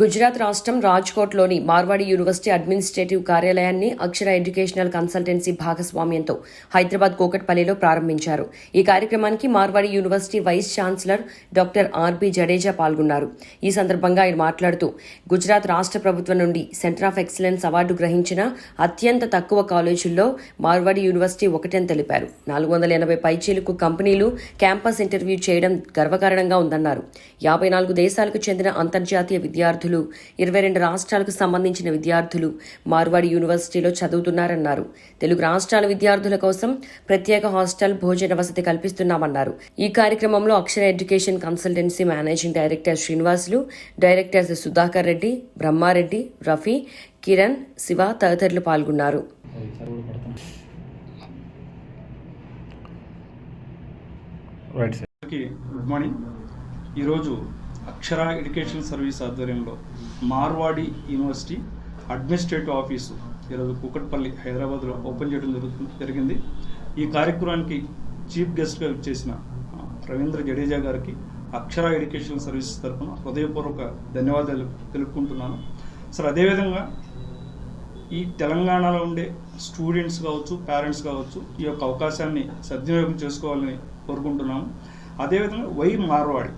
గుజరాత్ రాష్ట్రం రాజ్కోట్లోని Marwadi university administrative కార్యాలయాన్ని అక్షర educational consultancy భాగస్వామ్యంతో హైదరాబాద్ కోకట్పల్లిలో ప్రారంభించారు. ఈ కార్యక్రమానికి Marwadi university vice chancellor doctor RB Jadeja పాల్గొన్నారు. ఈ సందర్భంగా ఆయన మాట్లాడుతూ గుజరాత్ రాష్ట్ర ప్రభుత్వం నుండి సెంటర్ ఆఫ్ ఎక్సలెన్స్ అవార్డు గ్రహించిన అత్యంత తక్కువ కాలేజీల్లో మార్వాడి యూనివర్సిటీ ఒకటని తెలిపారు. నాలుగు వందల ఎనభై పైచీలకు కంపెనీలు క్యాంపస్ ఇంటర్వ్యూ చేయడం గర్వకారణంగా ఉందన్నారు. యాభై నాలుగు దేశాలకు చెందిన అంతర్జాతీయ విద్యార్థులు ఇరవై రెండు రాష్ట్రాలకు సంబంధించిన విద్యార్థులు మార్వాడి యూనివర్సిటీలో చదువుతున్నారన్నారు. తెలుగు రాష్ట్రాల విద్యార్థుల కోసం ప్రత్యేక హాస్టల్ భోజన వసతి కల్పిస్తున్నామన్నారు. ఈ కార్యక్రమంలో Akshara education consultancy managing director Srinivasulu directors Sudhakar Reddy Brahmareddy Rafi Kiran Shiva తదితరులు పాల్గొన్నారు. Good morning. ఈరోజు అక్షర ఎడ్యుకేషన్ సర్వీస్ ఆధ్వర్యంలో మార్వాడి యూనివర్సిటీ అడ్మినిస్ట్రేటివ్ ఆఫీసు ఈరోజు కూకట్పల్లి హైదరాబాద్లో ఓపెన్ చేయడం జరుగుతుంది జరిగింది. ఈ కార్యక్రమానికి చీఫ్ గెస్ట్గా చేసిన రవీంద్ర జడేజా గారికి అక్షర ఎడ్యుకేషన్ సర్వీసెస్ తరఫున హృదయపూర్వక ధన్యవాదాలు తెలుపుకుంటున్నాను. సార్ అదేవిధంగా ఈ తెలంగాణలో ఉండే స్టూడెంట్స్ కావచ్చు పేరెంట్స్ కావచ్చు ఈ యొక్క అవకాశాన్ని సద్వినియోగం చేసుకోవాలని కోరుకుంటున్నాము. అదేవిధంగా వై మార్వాడి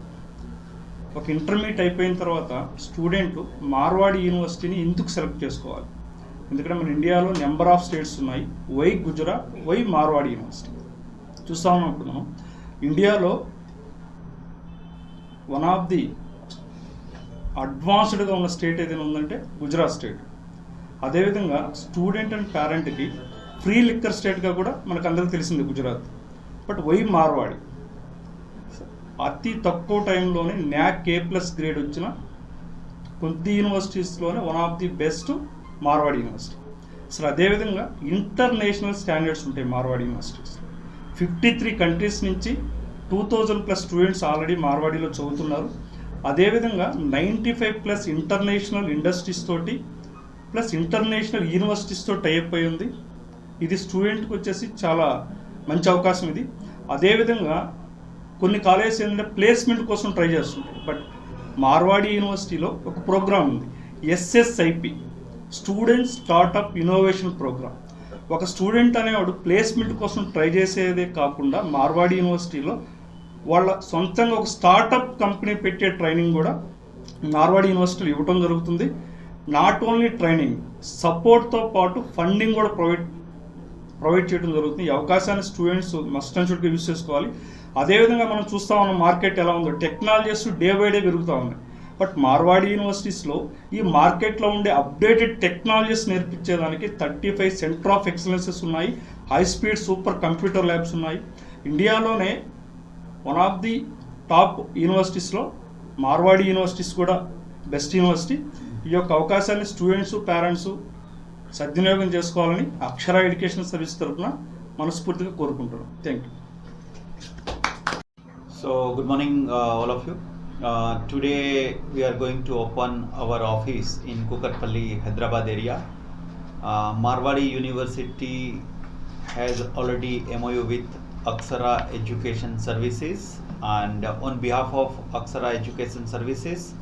ఒక ఇంటర్మీడియట్ అయిపోయిన తర్వాత స్టూడెంట్ మార్వాడి యూనివర్సిటీని ఎందుకు సెలెక్ట్ చేసుకోవాలి? ఎందుకంటే మన ఇండియాలో నెంబర్ ఆఫ్ స్టేట్స్ ఉన్నాయి. Why Gujarat why Marwadi university చూస్తా ఉన్నప్పుడు మనం. ఇండియాలో వన్ ఆఫ్ ది అడ్వాన్స్డ్గా ఉన్న స్టేట్ ఏదైనా ఉందంటే గుజరాత్ స్టేట్ అదేవిధంగా స్టూడెంట్ అండ్ పేరెంట్కి ఫ్రీ లిక్కర్ స్టేట్గా కూడా మనకు అందరికీ తెలిసింది గుజరాత్. But why Marwadi. అతి తక్కువ టైంలోనే న్యాక్ ఏ ప్లస్ గ్రేడ్ వచ్చిన కొద్ది యూనివర్సిటీస్లోనే one of the best Marwad university. అసలు అదేవిధంగా ఇంటర్నేషనల్ స్టాండర్డ్స్ ఉంటాయి మార్వాడి యూనివర్సిటీస్. ఫిఫ్టీ త్రీ కంట్రీస్ నుంచి two thousand plus students already మార్వాడీలో చదువుతున్నారు. అదేవిధంగా ninety five plus international industries తోటి ప్లస్ ఇంటర్నేషనల్ యూనివర్సిటీస్తో టైప్ అయి ఉంది. ఇది స్టూడెంట్కి వచ్చేసి చాలా మంచి అవకాశం ఇది. అదేవిధంగా కొన్ని కాలేజెస్ ఏంటంటే ప్లేస్మెంట్ కోసం ట్రై చేస్తుంటాయి. బట్ మార్వాడి యూనివర్సిటీలో ఒక ప్రోగ్రామ్ ఉంది. SSIP student startup innovation programme ఒక స్టూడెంట్ అనేవాడు ప్లేస్మెంట్ కోసం ట్రై చేసేదే కాకుండా మార్వాడి యూనివర్సిటీలో వాళ్ళ సొంతంగా ఒక స్టార్టప్ కంపెనీ పెట్టే ట్రైనింగ్ కూడా మార్వాడి యూనివర్సిటీలో ఇవ్వటం జరుగుతుంది. నాట్ ఓన్లీ ట్రైనింగ్ సపోర్ట్తో పాటు ఫండింగ్ కూడా ప్రొవైడ్ ప్రొవైడ్ చేయడం జరుగుతుంది. ఈ అవకాశాన్ని స్టూడెంట్స్ మస్ట్ అండ్ షుడ్గా యూజ్ చేసుకోవాలి. అదేవిధంగా మనం చూస్తా ఉన్న మార్కెట్ ఎలా ఉందో. టెక్నాలజీస్ డే బై డే పెరుగుతూ ఉన్నాయి. బట్ మార్వాడి యూనివర్సిటీస్లో ఈ మార్కెట్లో ఉండే updated technologies నేర్పించేదానికి thirty five centre of excellences ఉన్నాయి. High speed super computer labs ఉన్నాయి. ఇండియాలోనే వన్ ఆఫ్ ది టాప్ యూనివర్సిటీస్లో మార్వాడి యూనివర్సిటీస్ కూడా బెస్ట్ యూనివర్సిటీ. ఈ యొక్క అవకాశాన్ని స్టూడెంట్స్ పేరెంట్స్ సద్వినియోగం చేసుకోవాలని అక్షర ఎడ్యుకేషన్ సర్వీస్ తరఫున మనస్ఫూర్తిగా కోరుకుంటున్నాను thank you So, good morning, uh, all of you. Uh, today, we are going to open our office in Kukatpalli, Hyderabad area. Uh, Marwadi University has already MOU with Aksara Education Services, and on behalf of Aksara Education Services, uh,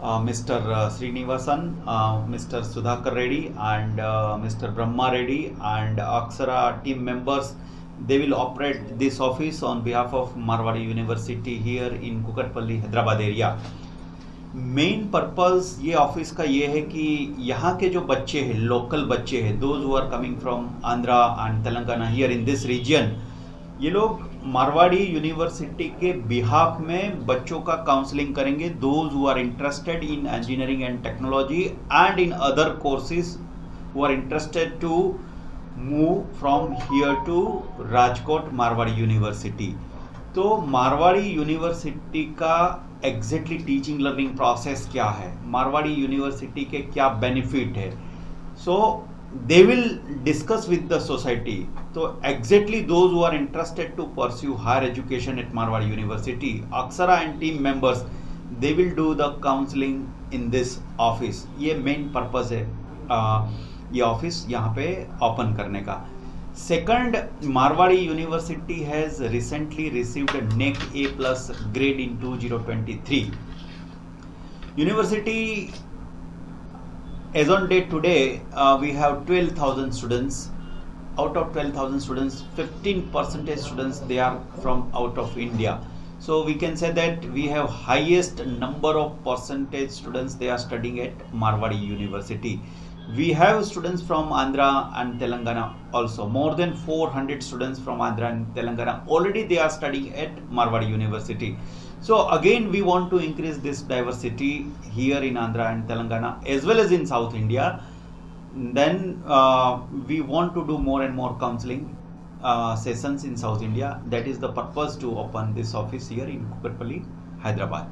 Mr. uh, Srinivasan, uh, Mr. Sudhakar Reddy, and uh, Mr. Brahma Reddy, and Aksara team members they will operate this office on behalf of Marwadi University here in Kukatpalli, Hyderabad area. Main purpose ये office का ये है कि यहाँ के जो बच्चे हैं लोकल बच्चे हैं those who are coming from Andhra and Telangana here in this region ये लोग मारवाड़ी यूनिवर्सिटी के बिहाफ में बच्चों का काउंसलिंग करेंगे। Those who are interested in engineering and technology and in other courses who are interested to move from here to Rajkot Marwadi university तो Marwadi university का exactly teaching learning process क्या है? Marwari university के क्या बेनिफिट है? सो they will discuss with the society. So exactly those who are interested to pursue higher education at Marwar University, Aksara and team members, they will do the counseling in this office. ये main purpose है ये office यहाँ पे open करने का second Marwadi university has recently received NAAC A plus grade in 2023 university as on date today, uh, we have 12,000 students. Out of 12,000 students, 15 percentage students they are from out of India. So we can say that we have highest number of percentage students they are studying at Marwadi University. We have students from Andhra and Telangana also. More than 400 students from Andhra and Telangana already they are studying at Marwadi University. So again, we want to increase this diversity here in Andhra and Telangana as well as in South India. Then uh, we want to do more and more counseling uh, sessions in South India. That is the purpose to open this office here in Kukatpalli, Hyderabad.